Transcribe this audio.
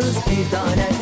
kız bir tanesi